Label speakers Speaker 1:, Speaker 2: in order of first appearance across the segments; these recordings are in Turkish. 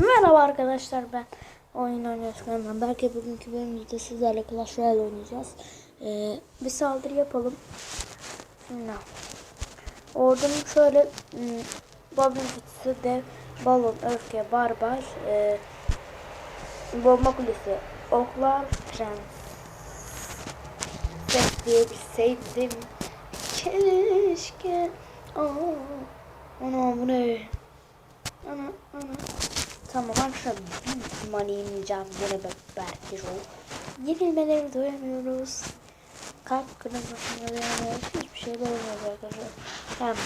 Speaker 1: Merhaba arkadaşlar ben Oyun Oynuyoruz. Belki bugünkü bölümümüzde sizlerle Clash Royale oynayacağız. Ee, bir saldırı yapalım. Şimdi ordunun şöyle ım, Goblin Fıtısı, Dev, Balon, Öfke, Barbar, e, Bomba Kulesi, Oklar, Prens. Bekleyebilseydim keşke. Aa, ana bu ne? Ana ana. Tamam arkadaşlar büyük ihtimalle yenileceğim yine be- belki o. Yenilmeleri doyamıyoruz. Kalp kırılmasına doyamıyoruz. Hiçbir şey doyamıyoruz arkadaşlar. Hemen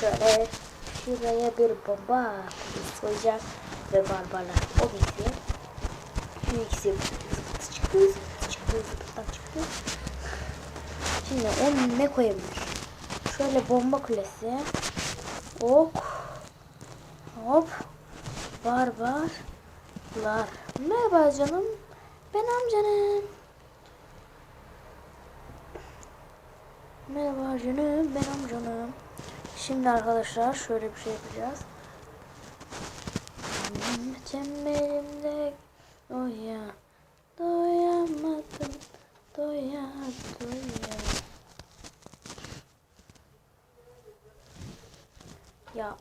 Speaker 1: şöyle şuraya bir bomba koyacağım. Ve barbarlar o bitti. Şu ikisi zıpıtı çıktı, zıpıtı çıktı, zıpıttan çıktı. Şimdi onu ne koyabilir? Şöyle bomba kulesi. Ok. Hop. Barbarlar. Merhaba canım. Ben amcanım. Merhaba canım. Ben amcanım. Şimdi arkadaşlar şöyle bir şey yapacağız. Çemberimde doya doyamadım doya doya. Ya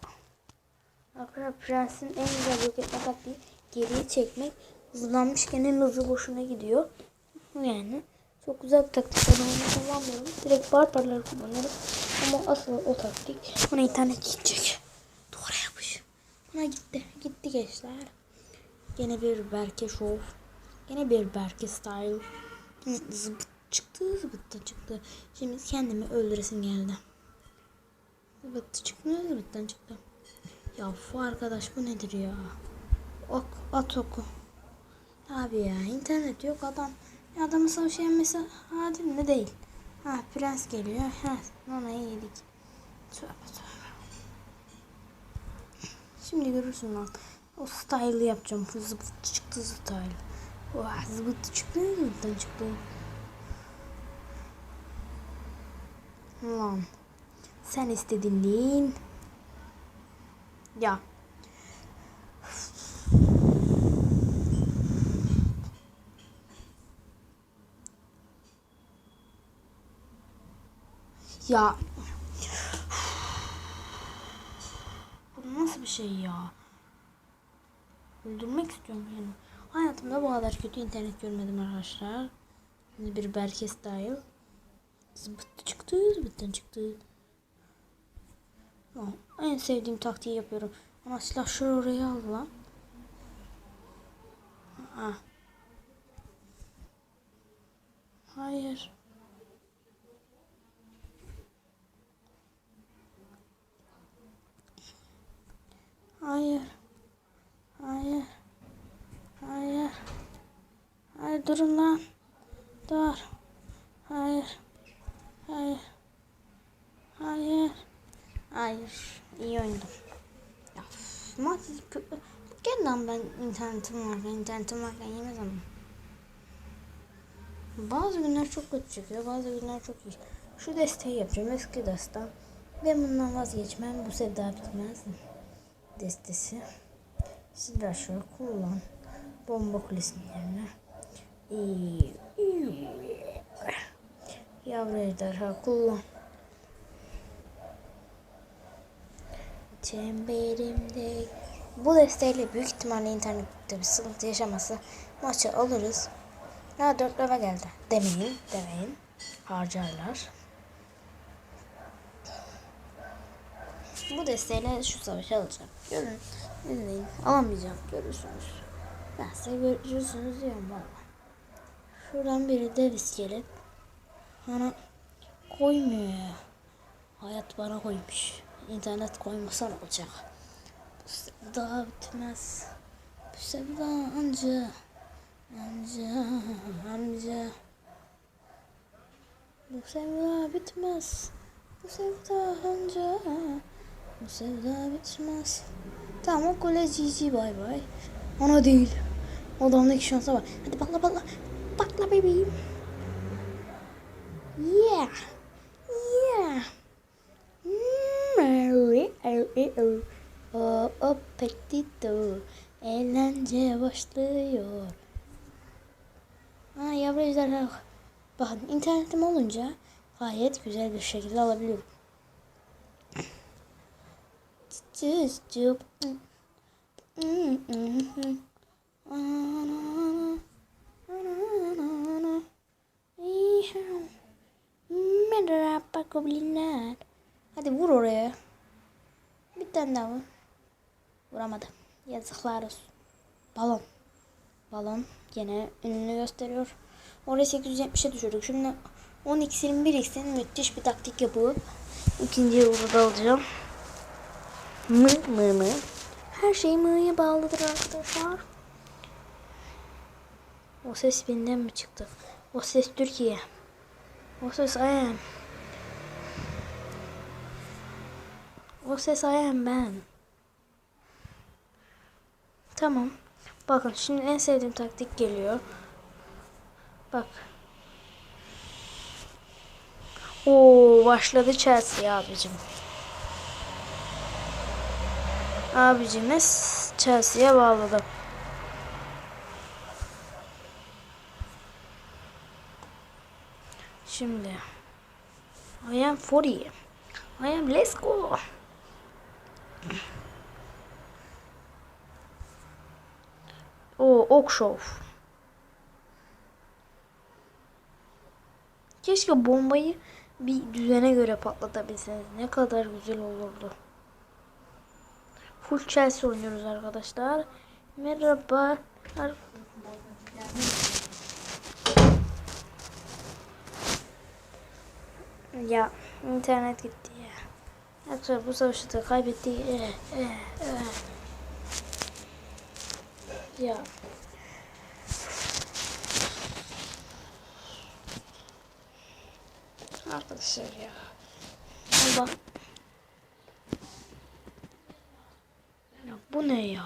Speaker 1: Arkadaşlar prensin en güzel yok etme taktiği geriye çekmek. Hızlanmışken en hızlı boşuna gidiyor. Yani çok güzel bir taktik. Ben onu kullanmıyorum. Direkt barbarları kullanıyorum. Ama asıl o taktik. Ona internet gidecek. Duvara yapış. Ona gitti. Gitti gençler. Gene bir Berke Show. Gene bir Berke Style. Zıbıt çıktı zıbıttı çıktı. Şimdi kendimi öldüresim geldi. Zıbıttı çıktı zıbıttan çıktı. Ya bu arkadaş bu nedir ya? Ok, at oku. Abi ya internet yok adam. Ya adamın savaşı yenmesi adil mi değil. Ha prens geliyor. Ha nanayı yedik. Tövbe tövbe. Şimdi görürsün lan. O style'ı yapacağım. Zıbıt çıktı style. Vah zıbıt çıktı zıbıttan çıktı. Lan. Sen istedin değil. Ya. Ya. Bu nasıl bir şey ya? Öldürmek istiyorum yani. Hayatımda bu kadar kötü internet görmedim arkadaşlar. Şimdi bir Berke style. Zıbıttı çıktı, zıbıttan çıktı. Tamam. En sevdiğim taktiği yapıyorum. Ama silah şuraya oraya al lan. Ha. Hayır. Hayır. Hayır. Hayır. Hayır durun lan. Dur. Hayır. Hayır. Hayır. Hayır. iyi oynadım. Ya, maç ben internetim varken internetim varken yemez ama. Bazı günler çok kötü çıkıyor. Bazı günler çok iyi. Şu desteği yapacağım. Eski destan. Ben bundan vazgeçmem. Bu sevda bitmez. Destesi. Silah şöyle kullan. Bomba kulesinin yerine. Yavru ejderha kullan. Çemberimde. Bu desteğiyle büyük ihtimalle internette bir sıkıntı yaşaması maçı alırız. Ha dört lira geldi. Demeyin, demeyin. Harcarlar. Bu desteğiyle şu savaşı alacağım. Görün, izleyin. Alamayacağım, görürsünüz. Ben size görürsünüz diyorum valla. Şuradan biri dev iskelet. Bana koymuyor ya. Hayat bana koymuş. İnternet koymasa ne olacak? Bu sevda bitmez. Bu sevda anca, anca, amca. Bu sevda bitmez. Bu sevda anca, bu sevda bitmez. Tamam o kule GG bay bay. Ona değil. Odamdaki şansa bak. Hadi bakla bakla. Bakla bebeğim. Yeah. Oh, oh, petito. Eğlence başlıyor. Ha yavru ejderha. Bakın internetim olunca gayet güzel bir şekilde alabiliyorum. Cız cıp. Merhaba goblinler. Hadi vur oraya. Bir tane daha vur. Vuramadı. Yazıklar olsun. Balon. Balon gene ününü gösteriyor. Oraya 870'e düşürdük. Şimdi 10x21x'in müthiş bir taktik yapıp ikinci yıldızı alacağım. Mı mı mı. Her şey mı'ya bağlıdır arkadaşlar. O ses benden mi çıktı? O ses Türkiye. O ses I am. O ses am ben. Tamam. Bakın şimdi en sevdiğim taktik geliyor. Bak. Oo başladı Chelsea abicim. Abicimiz Chelsea'ye bağladı. Şimdi I am 40. I am let's go. O ok şov. Keşke bombayı bir düzene göre patlatabilseniz. Ne kadar güzel olurdu. Full Chelsea oynuyoruz arkadaşlar. Merhaba. Ya internet gitti ya. Yoksa bu savaşı da kaybettik. Eh, eh, eh. Ya. Arkadaşlar ya. Allah. Ya bu ne ya?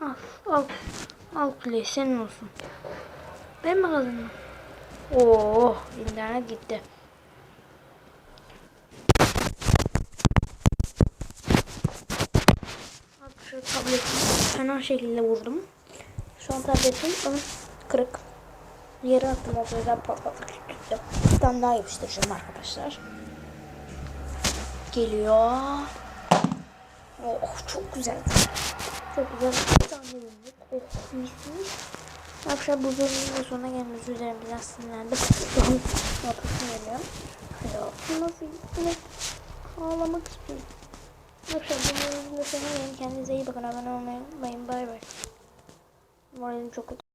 Speaker 1: Al, al. Al play senin olsun. Ben mi kazandım? Oo, internet gitti. Şu tabletimi fena şekilde vurdum. Şu an tabletim kırık. Yere attım o yüzden patlatıp tuttum. Bir tane daha yapıştıracağım arkadaşlar. Geliyor. Oh çok güzel. Çok güzel. Bir tane yumruk. Oh mis mis. Arkadaşlar bu bölümün sonuna gelmesi üzere biraz sinirlendim. Şu an ortasına geliyorum. Ya nasıl gitti? Ağlamak istiyorum. Arkadaşlar bu bölümün sonuna gelin. Kendinize iyi bakın. Abone olmayı unutmayın. Bay bay. Moralim çok kötü.